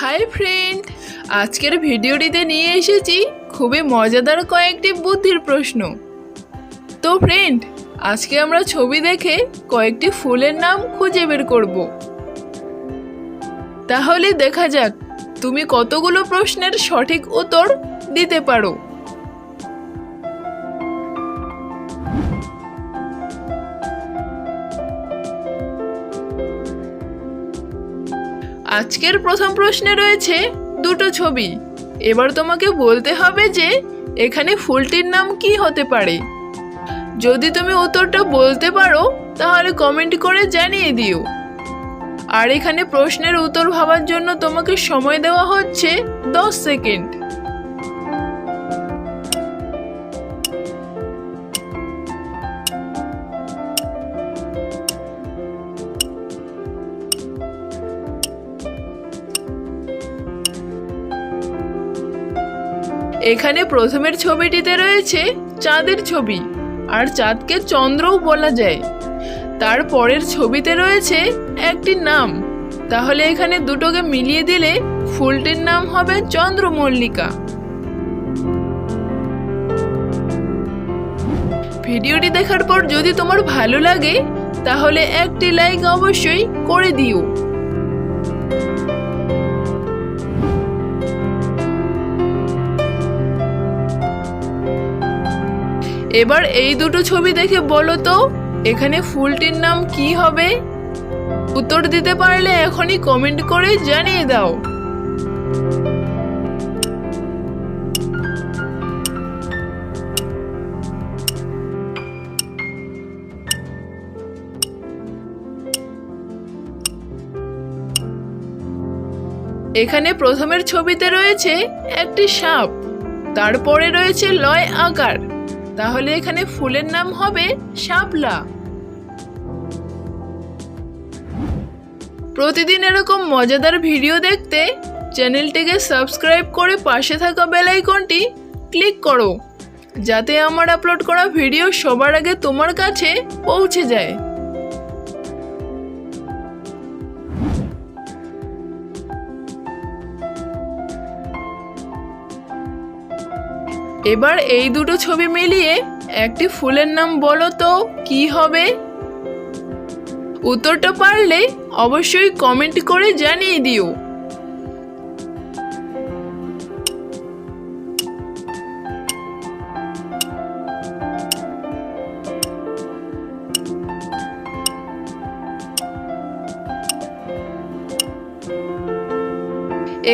Hi friend, আজকের ভিডিওটিতে নিয়ে এসেছি খুবই মজাদার কয়েকটি বুদ্ধির প্রশ্ন। তো ফ্রেন্ড, আজকে আমরা ছবি দেখে কয়েকটি ফুলের নাম খুঁজে বের করব। তাহলে দেখা যাক তুমি কতগুলো প্রশ্নের সঠিক উত্তর দিতে পারো। আজকের প্রথম প্রশ্নে রয়েছে দুটো ছবি। এবার তোমাকে বলতে হবে যে এখানে ফুলটির নাম কি হতে পারে। যদি তুমি উত্তরটা বলতে পারো, তাহলে কমেন্ট করে জানিয়ে দিও। আর এখানে প্রশ্নের উত্তর ভাবার জন্য তোমাকে সময় দেওয়া হচ্ছে দশ সেকেন্ড। এখানে প্রথমের ছবিটিতে রয়েছে চাঁদের ছবি, আর চাঁদকে চন্দ্রও বলা যায়। তার পরের ছবিতে রয়েছে একটি নাম। তাহলে এখানে দুটোকে মিলিয়ে দিলে ফুলটির নাম হবে চন্দ্রমল্লিকা। ভিডিওটি দেখার পর যদি তোমার ভালো লাগে, তাহলে একটি লাইক অবশ্যই করে দিও। এবার এই দুটো ছবি দেখে বলো তো, এখানে ফুলটির নাম কি হবে? উত্তর দিতে পারলে এখনই কমেন্ট করে জানিয়ে দাও। এখানে প্রথমের ছবিতে রয়েছে একটি সাপ, তারপরে রয়েছে লয় আকার। তাহলে এখানে ফুলের নাম হবে শাপলা। প্রতিদিন এরকম মজাদার ভিডিও দেখতে চ্যানেলটিকে সাবস্ক্রাইব করে পাশে থাকা বেল আইকনটি ক্লিক করো, যাতে আমার আপলোড করা ভিডিও সবার আগে তোমার কাছে পৌঁছে যায়। এবার এই দুটো ছবি মিলিয়ে একটি ফুলের নাম বলো তো, কি হবে? উত্তরটা পারলে অবশ্যই কমেন্ট করে জানিয়ে দিও।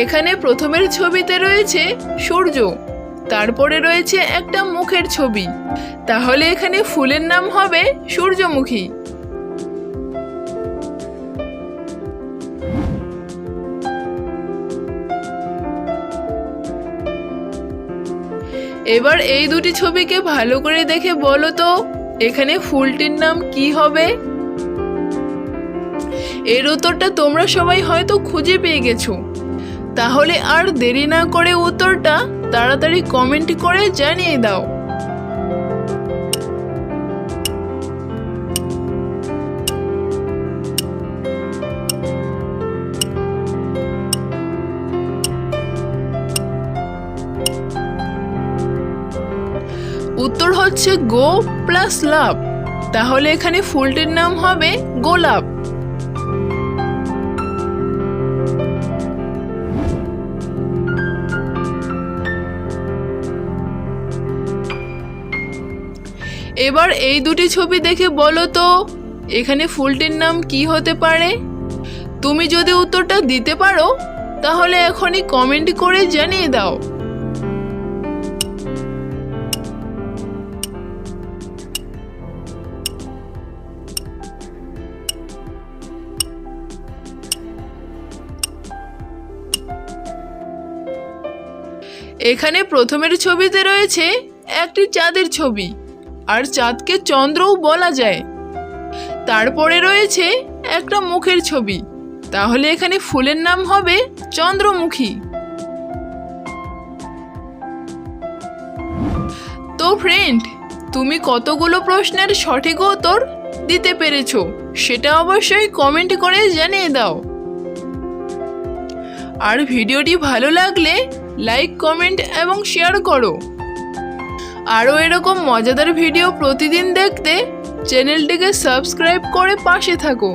এখানে প্রথমের ছবিতে রয়েছে সূর্য। তারপরে রয়েছে একটা মুখের ছবি। তাহলে এখানে ফুলের নাম হবে সূর্যমুখী। এবার এই দুটি ছবিকে ভালো করে দেখে বলো তো, এখানে ফুলটির নাম কি হবে? এর উত্তরটা তোমরা সবাই হয়তো খুঁজে পেয়ে গেছো। তাহলে আর দেরি না করে উত্তরটা তাড়াতাড়ি কমেন্ট করে জানিয়ে দাও। উত্তর হচ্ছে গো প্লাস লাভ। তাহলে এখানে ফুলটির নাম হবে গোলাপ। এবার এই দুটি ছবি দেখে বলো তো, এখানে ফুলটির নাম কি হতে পারে? তুমি যদি উত্তরটা দিতে পারো, তাহলে এখনই কমেন্ট করে জানিয়ে দাও। এখানে প্রথমের ছবিতে রয়েছে একটি চাঁদের ছবি। আর চাঁদকে চন্দ্রও বলা যায়। তারপরে রয়েছে একটা মুখের ছবি। তাহলে এখানে ফুলের নাম হবে চন্দ্রমুখী। তো ফ্রেন্ড তুমি কতগুলো প্রশ্নের সঠিক উত্তর দিতে পেরেছ সেটা অবশ্যই কমেন্ট করে জানিয়ে দাও। আর ভিডিওটি ভালো লাগলে লাইক কমেন্ট এবং শেয়ার করো। আরও এরকম মজাদার ভিডিও প্রতিদিন দেখতে চ্যানেলটিকে সাবস্ক্রাইব করে পাশে থাকো।